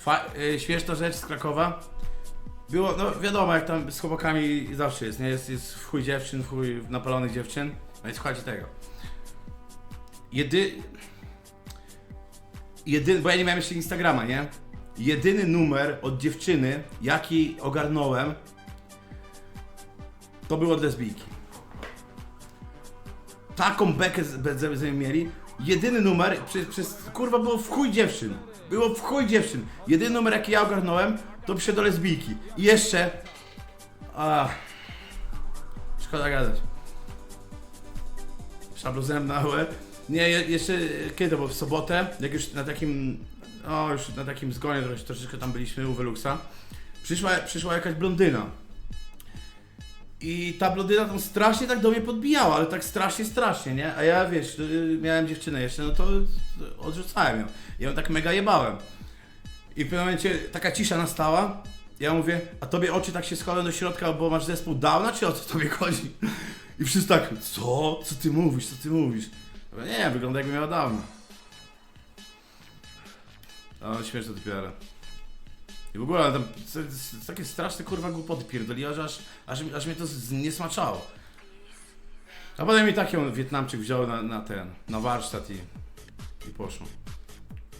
Fa- y, śmieszna rzecz z Krakowa. Było, no wiadomo, jak tam z chłopakami zawsze jest, nie? Jest, jest w chuj dziewczyn, w chuj napalonych dziewczyn. No więc słuchajcie tego. Jedy... Jedyny, bo ja nie miałem jeszcze Instagrama, nie? Jedyny numer od dziewczyny, jaki ogarnąłem, to był od lesbijki. Taką bekę z- z- mieli. Jedyny numer, przez, przez kurwa było w chuj dziewczyn. Było w chuj dziewczyn. Jedyny numer jaki ja ogarnąłem, to przyszedł do lesbijki. I jeszcze... A, szkoda gadać. Szablozem na łeb. Nie, je, jeszcze kiedy było? W sobotę, jak już na takim, o już na takim zgonie troszeczkę tam byliśmy u Veluxa, przyszła, przyszła jakaś blondyna. I ta blondyna tam strasznie tak do mnie podbijała, ale tak strasznie, strasznie, nie? A ja wiesz, y, miałem dziewczynę jeszcze, no to odrzucałem ją. Ja ją tak mega jebałem. I w pewnym momencie taka cisza nastała. Ja mówię, a tobie oczy tak się schowały do środka, bo masz zespół Downa, czy o co tobie chodzi? I wszyscy tak, co? Co ty mówisz, co ty mówisz? Ja nie, wygląda jakby miała Downa. O, śmieszne to piara. I w ogóle tam takie straszne kurwa głupoty pierdoliła, że aż, aż, aż mnie to nie smaczało. A potem mi taki on Wietnamczyk wziął na, na ten, na warsztat i, i poszło.